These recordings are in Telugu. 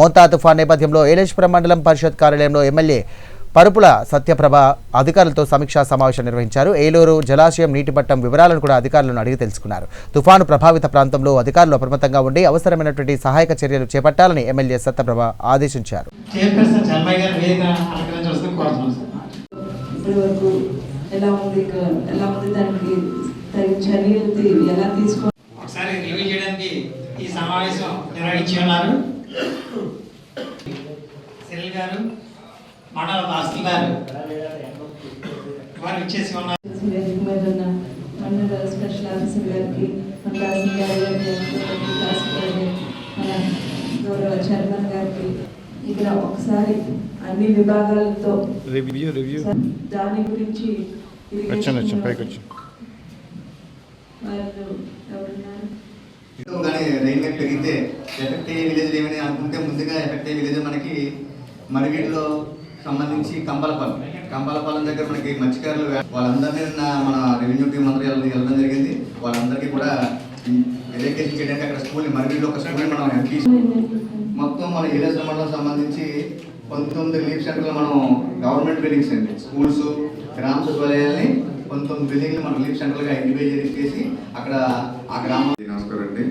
మోంతా తుఫాన్ నేపథ్యంలో ఏలేశ్వరం మండలం పరిషత్ కార్యాలయంలో ఎమ్మెల్యే పరుపుల సత్యప్రభ అధికారులతో సమీక్షా సమావేశం నిర్వహించారు. ఏలూరు జలాశయం నీటి మట్టం వివరాలను కూడా అధికారులను అడిగి తెలుసుకున్నారు. తుఫాను ప్రభావిత ప్రాంతంలో అధికారులు అప్రమత్తంగా ఉండి అవసరమైనటువంటి సహాయక చర్యలు చేపట్టాలని ఎమ్మెల్యే సత్యప్రభ ఆదేశించారు. ఈ సమావేశం నిర్వహించి ఉన్నారు. సెల్ గారు మండల దాస్తులు గారు వారు ఇచ్చేసి ఉన్నారు. మండల స్పెషల్ ఆఫీసర్ గారికి మన తహసీల్దార్ గారికి అందరికీ తహసీల్దార్ గారికి, మన గౌరవ చైర్మన్ గారికి ఇక్కడ ఒకసారి అన్ని విభాగాలతో రివ్యూ రివ్యూ దాని గురించి వచ్చాను వచ్చాను పైకి వచ్చాను. వాళ్ళు ఎవరున్నారు? గట్ పెరిగితే ఎఫెక్ట్ అయ్యే విలేజ్ ఏమని అనుకుంటే ముందుగా ఎఫెక్ట్ అయ్యే విలేజ్ మనకి మరివీటిలో సంబంధించి కంబలపాలెం. కంబలపాలెం దగ్గర మనకి మత్స్యకారులు వాళ్ళందరినీ నిన్న మన రెవెన్యూ టీం అందరూ వెళ్ళ- వెళ్ళడం జరిగింది. వాళ్ళందరికీ కూడా ఎడ్యుకేషన్ చేయడానికి అక్కడ స్కూల్ మరివీడిలో ఒక స్కూల్ మనం ఎంపీ మొత్తం మన ఏరియా మండలం సంబంధించి పంతొమ్మిది రిలీఫ్ సెంటర్లు మనం గవర్నమెంట్ బిల్డింగ్స్ అండి. స్కూల్స్ గ్రామ సచివాలయాల్ని పంతొమ్మిది బిల్డింగ్లు మన రిలీఫ్ సెంటర్లుగా ఐడెంటిఫై చేసి అక్కడ ఆ గ్రామం నమస్కారం అండి.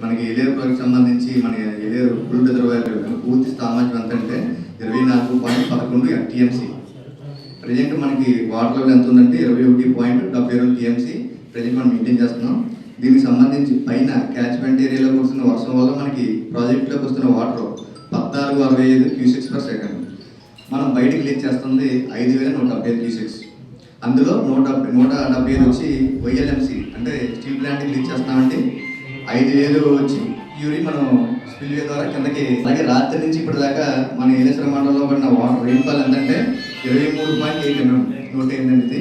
మనకి ఏలేరు ప్రాజెక్ట్ సంబంధించి మన ఏలేరు ఫుల్ రిజర్వాయర్ పూర్తి సామాజిక ఎంత అంటే ఇరవై నాలుగు పాయింట్ పదకొండు టీఎంసీ ప్రజెంట్ మనకి వాటర్ లెవెల్ ఎంత ఉందంటే ఇరవై ఒకటి పాయింట్ డెబ్బై రెండు టీఎంసీ ప్రజెంట్ మనం మెయింటైన్ చేస్తున్నాం. దీనికి సంబంధించి పైన క్యాచ్మెంట్ ఏరియాలోకి వస్తున్న వర్షం వల్ల మనకి ప్రాజెక్టులోకి వస్తున్న వాటర్ పద్నాలుగు అరవై ఐదు క్యూసిక్స్ పర్ సెకండ్ మనం బయటికి లీక్ చేస్తుంది ఐదు వేల నూట డెబ్బై ఐదు క్యూసిక్స్ అందులో నూట డెబ్బై నూట డెబ్బై ఐదు వచ్చి వైఎల్ఎంసి అంటే స్టీల్ ప్లాంట్కి లీక్ చేస్తామంటే ఐదు వేలు వచ్చి యూరి మనం స్పిల్వే ద్వారా కిందకి అలాగే రాత్రి నుంచి ఇప్పటిదాకా మన ఏలేశ్వర మండలంలో పడిన వాటర్ రెయిన్ఫాల్ ఎంతంటే ఇరవై మూడు పాయింట్ ఎయిట్ ఎంఎం నూట ఎనిమిది